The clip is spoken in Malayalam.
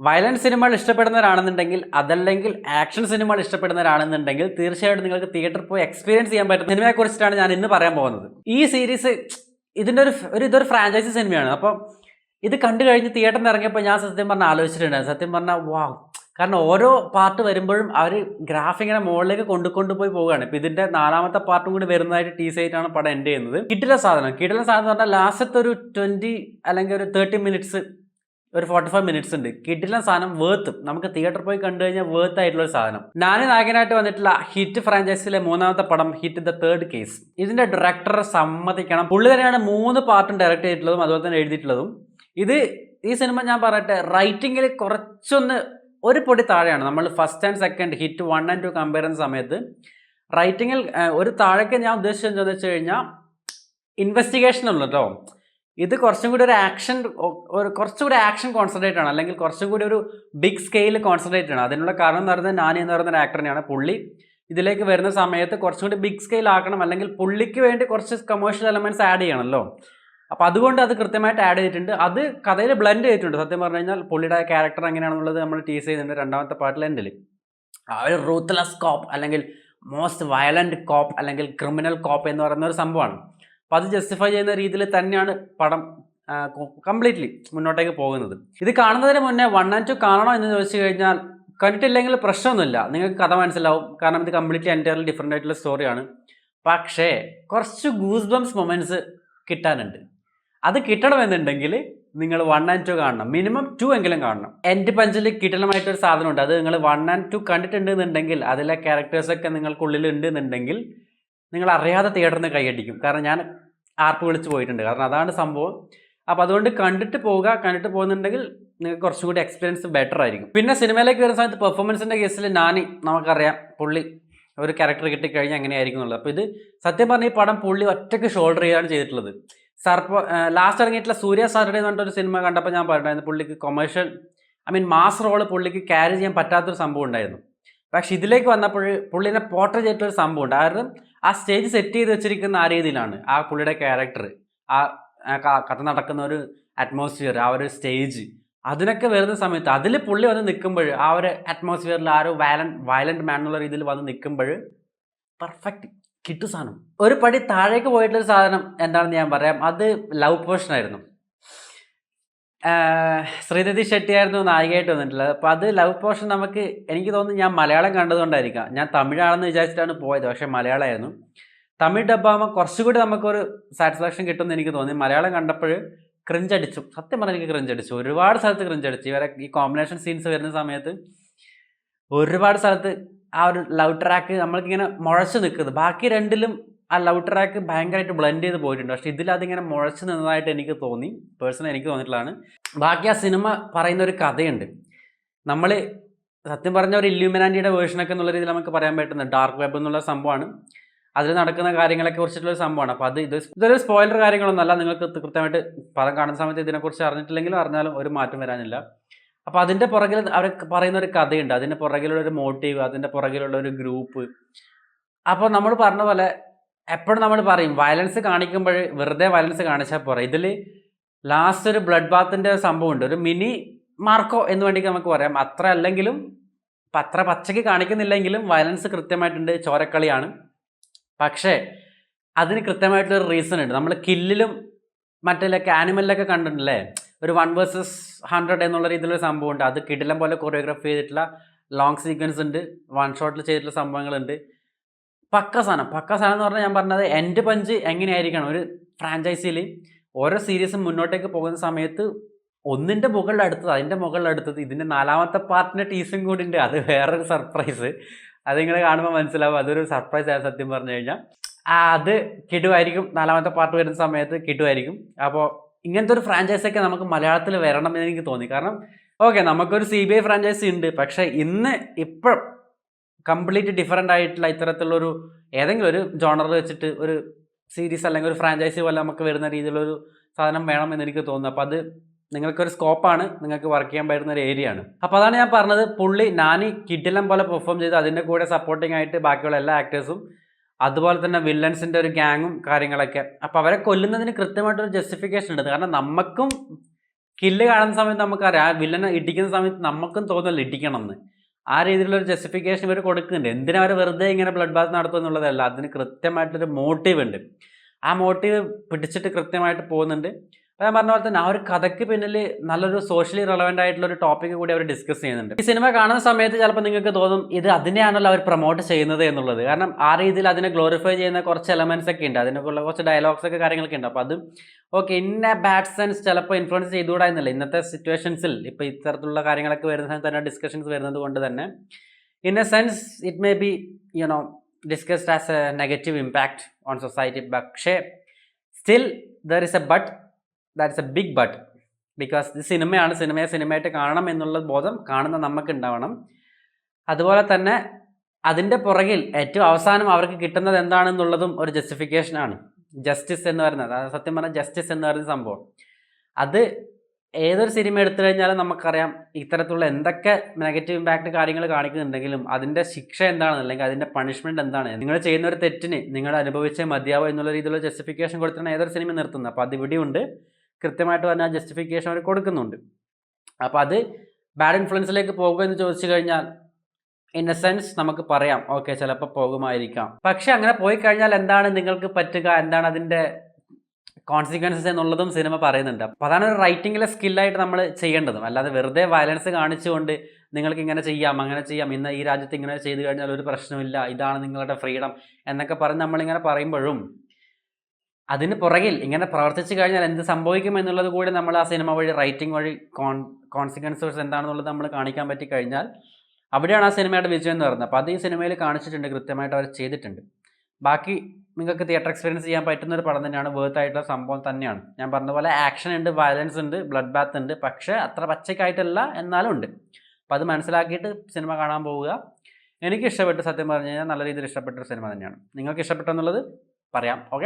വയലൻസ് സിനിമകൾ ഇഷ്ടപ്പെടുന്നവരാണെന്നുണ്ടെങ്കിൽ അതല്ലെങ്കിൽ ആക്ഷൻ സിനിമകൾ ഇഷ്ടപ്പെടുന്നവരാണെന്നുണ്ടെങ്കിൽ തീർച്ചയായിട്ടും നിങ്ങൾക്ക് തിയേറ്ററിൽ പോയി എക്സ്പീരിയൻസ് ചെയ്യാൻ പറ്റുന്ന സിനിമയെ കുറിച്ചിട്ടാണ് ഞാൻ ഇന്ന് പറയാൻ പോകുന്നത്. ഈ സീരീസ് ഇതിന്റെ ഒരു ഒരു ഇതൊരു ഫ്രാഞ്ചൈസി സിനിമയാണ്. അപ്പോൾ ഇത് കണ്ടു കഴിഞ്ഞ് തിയേറ്ററിൽ ഇറങ്ങിയപ്പോൾ ഞാൻ സത്യം പറഞ്ഞാൽ ആലോചിച്ചിട്ടുണ്ടായിരുന്നു. സത്യം പറഞ്ഞാൽ വാ. കാരണം ഓരോ പാർട്ട് വരുമ്പോഴും അവർ ഗ്രാഫിങ്ങനെ മുകളിലേക്ക് കൊണ്ടു കൊണ്ടുപോയി പോവുകയാണ്. ഇപ്പം ഇതിന്റെ നാലാമത്തെ പാർട്ടും കൂടി വരുന്നതായിട്ട് ടീസ് ആയിട്ടാണ് പടം എൻഡ് ചെയ്യുന്നത്. കിട്ടില്ല സാധനം. കിട്ടില്ല സാധനം എന്ന് പറഞ്ഞാൽ ലാസ്റ്റത്തെ ഒരു ട്വന്റി അല്ലെങ്കിൽ ഒരു തേർട്ടി മിനിറ്റ്സ് ഒരു ഫോർട്ടി ഫൈവ് മിനിറ്റ്സ് ഉണ്ട്. കിട്ടില്ല സാധനം വേർത്ത് നമുക്ക് തിയേറ്റർ പോയി കണ്ടു കഴിഞ്ഞാൽ വേർത്ത് ആയിട്ടുള്ള ഒരു സാധനം. ഞാൻ നായകനായിട്ട് വന്നിട്ടുള്ള ഹിറ്റ് ഫ്രാഞ്ചൈസിലെ മൂന്നാമത്തെ പടം ഹിറ്റ് ദ തേർഡ് കേസ് ഇതിന്റെ ഡയറക്ടറെ സമ്മതിക്കണം. പുള്ളി തന്നെയാണ് മൂന്ന് പാർട്ടും ഡയറക്റ്റ് ചെയ്തിട്ടുള്ളതും അതുപോലെ തന്നെ എഴുതിയിട്ടുള്ളതും. ഇത് ഈ സിനിമ ഞാൻ പറയട്ടെ റൈറ്റിംഗിൽ കുറച്ചൊന്ന് ഒരു പൊടി താഴെയാണ്. നമ്മൾ first and second hit one and two compare ചെയ്യുന്ന സമയത്ത് റൈറ്റിങ്ങിൽ ഒരു താഴേക്ക് ഞാൻ ഉദ്ദേശിച്ചത് എന്താണെന്ന് വെച്ച് കഴിഞ്ഞാൽ ഇൻവെസ്റ്റിഗേഷൻ ഉള്ളു കേട്ടോ ഇത് കുറച്ചും കൂടി ഒരു ആക്ഷൻ ഒരു കുറച്ചും കൂടി ആക്ഷൻ കോൺസെൻട്രേറ്റ് ആണ്. അല്ലെങ്കിൽ കുറച്ചും കൂടി ഒരു ബിഗ് സ്കെയിൽ കോൺസെൻട്രേറ്റ് ആണ്. അതിനുള്ള കാരണം എന്ന് പറയുന്നത് നാനി എന്ന് പറയുന്ന ഒരു ആക്ടറിനെയാണ് പുള്ളി. ഇതിലേക്ക് വരുന്ന സമയത്ത് കുറച്ചും കൂടി ബിഗ് സ്കെയിൽ ആക്കണം. അല്ലെങ്കിൽ പുള്ളിക്ക് വേണ്ടി കുറച്ച് കമേഴ്ഷ്യൽ എലമെന്റ്സ് ആഡ് ചെയ്യണമല്ലോ. അപ്പോൾ അതുകൊണ്ട് അത് കൃത്യമായിട്ട് ആഡ് ചെയ്തിട്ടുണ്ട്. അത് കഥയിൽ ബ്ലെൻഡ് ചെയ്തിട്ടുണ്ട്. സത്യം പറഞ്ഞു കഴിഞ്ഞാൽ പുള്ളിയുടെ ക്യാരക്ടർ എങ്ങനെയാണെന്നുള്ളത് നമ്മൾ ടീസ് ചെയ്യുന്നുണ്ട് രണ്ടാമത്തെ പാർട്ടിൽ എൻഡിൽ ആ ഒരു റൂത്ത്ലെസ് കോപ്പ് അല്ലെങ്കിൽ മോസ്റ്റ് വയലന്റ് കോപ്പ് അല്ലെങ്കിൽ ക്രിമിനൽ കോപ്പ് എന്ന് പറയുന്ന ഒരു സംഭവമാണ്. അപ്പോൾ അത് ജസ്റ്റിഫൈ ചെയ്യുന്ന രീതിയിൽ തന്നെയാണ് പടം കംപ്ലീറ്റ്ലി മുന്നോട്ടേക്ക് പോകുന്നത്. ഇത് കാണുന്നതിന് മുന്നേ വൺ ആൻഡ് ടു കാണണോ എന്ന് ചോദിച്ചു കഴിഞ്ഞാൽ കണ്ടിട്ടില്ലെങ്കിൽ പ്രശ്നമൊന്നുമില്ല. നിങ്ങൾക്ക് കഥ മനസ്സിലാവും. കാരണം ഇത് കംപ്ലീറ്റ്ലി എന്റയർലി ഡിഫറെന്റ് ആയിട്ടുള്ള സ്റ്റോറിയാണ് പക്ഷേ കുറച്ച് ഗൂസ് ബംസ് മൊമെന്റ്സ് കിട്ടാനുണ്ട്. അത് കിട്ടണമെന്നുണ്ടെങ്കിൽ നിങ്ങൾ വൺ ആൻഡ് ടു കാണണം. മിനിമം ടു എങ്കിലും കാണണം. എന്റെ പഞ്ചിൽ കിട്ടണമായിട്ടൊരു സാധനമുണ്ട്. അത് നിങ്ങൾ വൺ ആൻഡ് ടു കണ്ടിട്ടുണ്ടെന്നുണ്ടെങ്കിൽ അതിലെ ക്യാരക്ടേഴ്സൊക്കെ നിങ്ങൾക്കുള്ളിൽ ഉണ്ട് എന്നുണ്ടെങ്കിൽ നിങ്ങൾ അറിയാതെ തിയേറ്ററിൽ നിന്ന് കൈയടിക്കും. കാരണം ഞാൻ ആർപ്പ് വിളിച്ച് പോയിട്ടുണ്ട്. കാരണം അതാണ് സംഭവം. അപ്പോൾ അതുകൊണ്ട് കണ്ടിട്ട് പോവുക കണ്ടിട്ട് പോകുന്നുണ്ടെങ്കിൽ നിങ്ങൾക്ക് കുറച്ചും കൂടി എക്സ്പീരിയൻസ് ബെറ്റർ ആയിരിക്കും. പിന്നെ സിനിമയിലേക്ക് വരുന്ന സമയത്ത് പെർഫോമൻസിന്റെ കേസിൽ നാനി നമുക്കറിയാം പുള്ളി ഒരു ക്യാരക്ടർ കിട്ടിക്കഴിഞ്ഞാൽ എങ്ങനെയായിരിക്കും എന്നുള്ളത്. അപ്പോൾ ഇത് സത്യം പറഞ്ഞാൽ ഈ പടം പുള്ളി ഒറ്റയ്ക്ക് ഷോൾഡർ ചെയ്യാണ് ചെയ്തിട്ടുള്ളത്. സർപ്പ ലാസ്റ്റ് ഇറങ്ങിയിട്ടുള്ള സൂര്യ സാറ്റർഡേ എന്ന് പറഞ്ഞിട്ടൊരു സിനിമ കണ്ടപ്പോൾ ഞാൻ പറഞ്ഞിട്ടുണ്ടായിരുന്നു പുള്ളിക്ക് commercial I mean mass role പുള്ളിക്ക് ക്യാരി ചെയ്യാൻ പറ്റാത്തൊരു സംഭവം ഉണ്ടായിരുന്നു. പക്ഷെ ഇതിലേക്ക് വന്നപ്പോൾ പുള്ളിനെ പോർട്രേ ചെയ്തിട്ടൊരു സംഭവമുണ്ട് കാരണം ആ സ്റ്റേജ് സെറ്റ് ചെയ്ത് വെച്ചിരിക്കുന്ന ആ രീതിയിലാണ് ആ പുള്ളിയുടെ ക്യാരക്ടർ ആ കഥ നടക്കുന്ന ഒരു അറ്റ്മോസ്ഫിയർ ആ ഒരു സ്റ്റേജ് അതിനൊക്കെ വരുന്ന സമയത്ത് അതിൽ പുള്ളി വന്ന് നിൽക്കുമ്പോൾ ആ ഒരു അറ്റ്മോസ്ഫിയറിൽ ആ ഒരു വയലന്റ് വയലന്റ് മാൻ എന്നുള്ള രീതിയിൽ വന്ന് നിൽക്കുമ്പോൾ പെർഫെക്റ്റ് കിട്ടു സാധനം. ഒരു പടി താഴേക്ക് പോയിട്ടുള്ളൊരു സാധനം എന്താണെന്ന് ഞാൻ പറയാം. അത് ലവ് പോർഷൻ ആയിരുന്നു. ശ്രീനിധി ഷെട്ടിയായിരുന്നു നായികയായിട്ട് വന്നിട്ടുള്ളത്. അപ്പോൾ അത് ലവ് പോർഷൻ നമുക്ക് എനിക്ക് തോന്നുന്നു ഞാൻ മലയാളം കണ്ടതുകൊണ്ടായിരിക്കാം. ഞാൻ തമിഴാണെന്ന് വിചാരിച്ചിട്ടാണ് പോയത് പക്ഷേ മലയാളമായിരുന്നു. തമിഴ് ഡബ്ബാകുമ്പോൾ കുറച്ചുകൂടി നമുക്കൊരു സാറ്റിസ്ഫാക്ഷൻ കിട്ടുമെന്ന് എനിക്ക് തോന്നി. മലയാളം കണ്ടപ്പോൾ ക്രിഞ്ചടിച്ചു സത്യം പറഞ്ഞാൽ എനിക്ക് ക്രിഞ്ചടിച്ചു ഒരുപാട് സ്ഥലത്ത് ക്രിഞ്ചടിച്ചു ഇവരെ ഈ കോമ്പിനേഷൻ സീൻസ് വരുന്ന സമയത്ത് ഒരുപാട് സ്ഥലത്ത് ആ ഒരു ലവ് ട്രാക്ക് നമ്മൾക്കിങ്ങനെ മുഴച്ചു നിൽക്കുന്നത്. ബാക്കി രണ്ടിലും ആ ലവ് ട്രാക്ക് ഭയങ്കരമായിട്ട് ബ്ലെൻഡ് ചെയ്ത് പോയിട്ടുണ്ട്. പക്ഷേ ഇതിൽ അതിങ്ങനെ മുഴച്ച് നിന്നതായിട്ട് എനിക്ക് തോന്നി. പേഴ്സണൽ എനിക്ക് തോന്നിയിട്ടുള്ളതാണ്. ബാക്കി ആ സിനിമ പറയുന്ന ഒരു കഥയുണ്ട്. നമ്മൾ സത്യം പറഞ്ഞ ഒരു ഇല്യൂമിനാന്റിയുടെ വേർഷനൊക്കെ എന്നുള്ള രീതിയിൽ നമുക്ക് പറയാൻ പറ്റുന്നത് ഡാർക്ക് വെബ് എന്നുള്ള സംഭവമാണ്. അതിൽ നടക്കുന്ന കാര്യങ്ങളൊക്കെ കുറിച്ചിട്ടുള്ള ഒരു സംഭവമാണ്. അപ്പോൾ അത് ഇത് ഇതൊരു സ്പോയിലർ കാര്യങ്ങളൊന്നുമല്ല നിങ്ങൾക്ക് കൃത്യമായിട്ട് പദം കാണുന്ന സമയത്ത് ഇതിനെക്കുറിച്ച് അറിഞ്ഞിട്ടില്ലെങ്കിലും അറിഞ്ഞാലും ഒരു മാറ്റം വരാനില്ല. അപ്പോൾ അതിന്റെ പുറകിൽ അവർ പറയുന്ന ഒരു കഥയുണ്ട്. അതിന്റെ പുറകിലുള്ള ഒരു മോട്ടീവ് അതിന്റെ പുറകിലുള്ള ഒരു ഗ്രൂപ്പ് അപ്പോൾ നമ്മൾ പറഞ്ഞ പോലെ എപ്പോഴും നമ്മൾ പറയും വയലൻസ് കാണിക്കുമ്പോൾ വെറുതെ വയലൻസ് കാണിച്ചാൽ പോരാ. ഇതിൽ ലാസ്റ്റ് ഒരു ബ്ലഡ് ബാത്തിന്റെ സംഭവമുണ്ട്. ഒരു മിനി മാർക്കോ എന്ന് വേണ്ടി നമുക്ക് പറയാം. അത്ര അല്ലെങ്കിലും അത്ര പച്ചയ്ക്ക് കാണിക്കുന്നില്ലെങ്കിലും വയലൻസ് കൃത്യമായിട്ടുണ്ട്. ചോരക്കളിയാണ്. പക്ഷേ അതിന് കൃത്യമായിട്ടുള്ളൊരു റീസൺ ഉണ്ട്. നമ്മൾ കില്ലിലും മറ്റേലൊക്കെ ആനിമലിലൊക്കെ കണ്ടിട്ടില്ലേ ഒരു വൺ വേഴ്സസ് ഹൺഡ്രഡ് എന്നുള്ള രീതിയിലൊരു സംഭവമുണ്ട്. അത് കിടിലം പോലെ കൊറിയോഗ്രാഫ് ചെയ്തിട്ടുള്ള ലോങ് സീക്വൻസ് ഉണ്ട്. വൺ ഷോട്ടിൽ ചെയ്തിട്ടുള്ള സംഭവങ്ങളുണ്ട്. പക്ക സാധനം. പക്ക സാധനം എന്ന് പറഞ്ഞാൽ ഞാൻ പറഞ്ഞത് എന്റെ പഞ്ച് എങ്ങനെയായിരിക്കണം? ഒരു ഫ്രാഞ്ചൈസിയിൽ ഓരോ സീരീസും മുന്നോട്ടേക്ക് പോകുന്ന സമയത്ത് ഒന്നിന്റെ മുകളിൽ അടുത്തത് അതിന്റെ മുകളിൽ അടുത്തത് ഇതിന്റെ നാലാമത്തെ പാർട്ടിന്റെ ടീസും കൂടി ഉണ്ട്. അത് വേറൊരു സർപ്രൈസ് അത് നിങ്ങൾ കാണുമ്പോൾ മനസ്സിലാവും. അതൊരു സർപ്രൈസ് ആയ സത്യം പറഞ്ഞു കഴിഞ്ഞാൽ അത് കിടുമായിരിക്കും നാലാമത്തെ പാർട്ട് വരുന്ന സമയത്ത് കിടുമായിരിക്കും അപ്പോൾ ഇങ്ങനത്തെ ഒരു ഫ്രാഞ്ചൈസൊക്കെ നമുക്ക് മലയാളത്തിൽ വരണം എന്ന് എനിക്ക് തോന്നി. കാരണം ഓക്കെ നമുക്കൊരു സി ബി ഐ ഫ്രാഞ്ചൈസി ഉണ്ട്. പക്ഷേ ഇന്ന് ഇപ്പം കംപ്ലീറ്റ് ഡിഫറെന്റ് ആയിട്ടുള്ള ഇത്തരത്തിലുള്ളൊരു ഏതെങ്കിലും ഒരു ജോണർ വെച്ചിട്ട് ഒരു സീരീസ് അല്ലെങ്കിൽ ഒരു ഫ്രാഞ്ചൈസി പോലെ നമുക്ക് വരുന്ന രീതിയിലൊരു സാധനം വേണം എന്ന് എനിക്ക് തോന്നുന്നു. അപ്പോൾ അത് നിങ്ങൾക്കൊരു സ്കോപ്പാണ് നിങ്ങൾക്ക് വർക്ക് ചെയ്യാൻ പറ്റുന്ന ഒരു ഏരിയ ആണ്. അപ്പോൾ അതാണ് ഞാൻ പറഞ്ഞത്. പുള്ളി നാനി കിഡിലം പോലെ പെർഫോം ചെയ്ത് അതിന്റെ കൂടെ സപ്പോർട്ടിംഗ് ആയിട്ട് ബാക്കിയുള്ള എല്ലാ ആക്ടേഴ്സും അതുപോലെ തന്നെ വില്ലൻസിന്റെ ഒരു ഗ്യാങ്ങും കാര്യങ്ങളൊക്കെ. അപ്പോൾ അവരെ കൊല്ലുന്നതിന് കൃത്യമായിട്ടൊരു ജസ്റ്റിഫിക്കേഷൻ ഉണ്ട്. കാരണം നമുക്കും കില്ല് കാണുന്ന സമയത്ത് നമുക്കറിയാം. ആ വില്ലനെ ഇടിക്കുന്ന സമയത്ത് നമുക്കും തോന്നല്ലോ ഇടിക്കണം എന്ന് ആ രീതിയിലുള്ള ഒരു ജസ്റ്റിഫിക്കേഷൻ ഇവർ കൊടുക്കുന്നുണ്ട്. എന്തിനാ അവർ വെറുതെ ഇങ്ങനെ ബ്ലഡ് ബാത്ത് നടത്തുക എന്നുള്ളതല്ല. അതിന് കൃത്യമായിട്ടൊരു മോട്ടീവ് ഉണ്ട്. ആ മോട്ടീവ് പിടിച്ചിട്ട് കൃത്യമായിട്ട് പോകുന്നുണ്ട്. ഞാൻ പറഞ്ഞ പോലെ തന്നെ ആ ഒരു കഥയ്ക്ക് പിന്നിൽ നല്ലൊരു സോഷ്യലി റെലവെന്റ് ആയിട്ടുള്ള ഒരു ടോപ്പിക് കൂടി അവർ ഡിസ്കസ് ചെയ്യുന്നുണ്ട്. ഈ സിനിമ കാണുന്ന സമയത്ത് ചിലപ്പോൾ നിങ്ങൾക്ക് തോന്നും ഇത് അതിനെയാണല്ലോ അവർ പ്രൊമോട്ട് ചെയ്യുന്നത് എന്നുള്ളത്. കാരണം ആ രീതിയിൽ അതിനെ ഗ്ലോറിഫൈ ചെയ്യുന്ന കുറച്ച് എലമെന്റ്സ് ഒക്കെ ഉണ്ട്. അതിനൊക്കെയുള്ള കുറച്ച് ഡയലോഗ്സ് ഒക്കെ കാര്യങ്ങളൊക്കെ ഉണ്ട്. അപ്പോൾ അത് ഓക്കെ ഇന്ന ബാഡ് സെൻസ് ചിലപ്പോൾ ഇൻഫ്ലുവൻസ് ചെയ്തുകൂടാ എന്നല്ല. ഇന്നത്തെ സിറ്റുവേഷൻസിൽ ഇപ്പോൾ ഇത്തരത്തിലുള്ള കാര്യങ്ങളൊക്കെ വരുന്ന തന്നെ ഡിസ്കഷൻസ് വരുന്നത് കൊണ്ട് തന്നെ in a sense it may be you know discussed as a negative impact on society പക്ഷേ still there is a but that's a big but because ഇത് സിനിമയാണ്. സിനിമയെ സിനിമയായിട്ട് കാണണം എന്നുള്ള ബോധം കാണുന്ന നമുക്ക് ഉണ്ടാവണം. അതുപോലെ തന്നെ അതിന്റെ പുറകിൽ ഏറ്റവും അവസാനം അവർക്ക് കിട്ടുന്നത് എന്താണെന്നുള്ളതും ഒരു ജസ്റ്റിഫിക്കേഷനാണ് ജസ്റ്റിസ് എന്ന് പറയുന്നത്. അതായത് സത്യം പറഞ്ഞാൽ ജസ്റ്റിസ് എന്ന് പറയുന്ന സംഭവം. അത് ഏതൊരു സിനിമ എടുത്തു കഴിഞ്ഞാലും നമുക്കറിയാം ഇത്തരത്തിലുള്ള എന്തൊക്കെ നെഗറ്റീവ് ഇമ്പാക്റ്റ് കാര്യങ്ങൾ കാണിക്കുന്നുണ്ടെങ്കിലും അതിന്റെ ശിക്ഷ എന്താണ് അല്ലെങ്കിൽ അതിന്റെ പണിഷ്മെന്റ് എന്താണ്? നിങ്ങൾ ചെയ്യുന്ന ഒരു തെറ്റിന് നിങ്ങൾ അനുഭവിച്ചേ മതിയാവോ എന്നുള്ള രീതിയിലുള്ള ജസ്റ്റിഫിക്കേഷൻ കൊടുത്തിട്ടാണ് ഏതൊരു സിനിമ നിർത്തുന്നത്. അപ്പോൾ അത് ഇവിടെയുണ്ട്. കൃത്യമായിട്ട് പറഞ്ഞാൽ ജസ്റ്റിഫിക്കേഷൻ അവർ കൊടുക്കുന്നുണ്ട്. അപ്പോൾ അത് ബാഡ് ഇൻഫ്ലുവൻസിലേക്ക് പോകുക എന്ന് ചോദിച്ചു കഴിഞ്ഞാൽ ഇൻ എ സെൻസ് നമുക്ക് പറയാം ഓക്കെ ചിലപ്പോൾ പോകുമായിരിക്കാം. പക്ഷെ അങ്ങനെ പോയി കഴിഞ്ഞാൽ എന്താണ് നിങ്ങൾക്ക് പറ്റുക എന്താണ് അതിന്റെ കോൺസിക്വൻസസ് എന്നുള്ളതും സിനിമ പറയുന്നുണ്ട്. അപ്പോൾ അതാണ് ഒരു റൈറ്റിങ്ങിലെ സ്കില്ലായിട്ട് നമ്മൾ ചെയ്യേണ്ടതും. അല്ലാതെ വെറുതെ വയലൻസ് കാണിച്ചുകൊണ്ട് നിങ്ങൾക്ക് ഇങ്ങനെ ചെയ്യാം അങ്ങനെ ചെയ്യാം ഇന്ന് ഈ രാജ്യത്ത് ഇങ്ങനെ ചെയ്തു കഴിഞ്ഞാൽ ഒരു പ്രശ്നമില്ല ഇതാണ് നിങ്ങളുടെ ഫ്രീഡം എന്നൊക്കെ പറഞ്ഞ് നമ്മളിങ്ങനെ പറയുമ്പോഴും അതിന് പുറകിൽ ഇങ്ങനെ പ്രവർത്തിച്ചു കഴിഞ്ഞാൽ എന്ത് സംഭവിക്കും എന്നുള്ളത് കൂടി നമ്മൾ ആ സിനിമ വഴി റൈറ്റിംഗ് വഴി കോൺ കോൺസിക്വൻസസ് എന്താണെന്നുള്ളത് നമ്മൾ കാണിക്കാൻ പറ്റി കഴിഞ്ഞാൽ അവിടെയാണ് ആ സിനിമയുടെ വിജയം എന്ന് പറയുന്നത്. അപ്പോൾ അത് ഈ സിനിമയിൽ കാണിച്ചിട്ടുണ്ട് കൃത്യമായിട്ട് അവർ ചെയ്തിട്ടുണ്ട്. ബാക്കി നിങ്ങൾക്ക് തിയേറ്റർ എക്സ്പീരിയൻസ് ചെയ്യാൻ പറ്റുന്ന ഒരു പടം തന്നെയാണ് വേർത്ത് ആയിട്ടുള്ള സംഭവം തന്നെയാണ്. ഞാൻ പറഞ്ഞ പോലെ ആക്ഷൻ ഉണ്ട് വയലൻസ് ഉണ്ട് ബ്ലഡ് ബാത്ത് ഉണ്ട് പക്ഷേ അത്ര പച്ചക്കായിട്ടല്ല എന്നാലും ഉണ്ട്. അപ്പോൾ അത് മനസ്സിലാക്കിയിട്ട് സിനിമ കാണാൻ പോവുക. എനിക്ക് ഇഷ്ടപ്പെട്ട സത്യം പറഞ്ഞു കഴിഞ്ഞാൽ നല്ല രീതിയിൽ ഇഷ്ടപ്പെട്ട ഒരു സിനിമ തന്നെയാണ്. നിങ്ങൾക്ക് ഇഷ്ടപ്പെട്ടെന്നുള്ളത് പറയാം. ഓക്കെ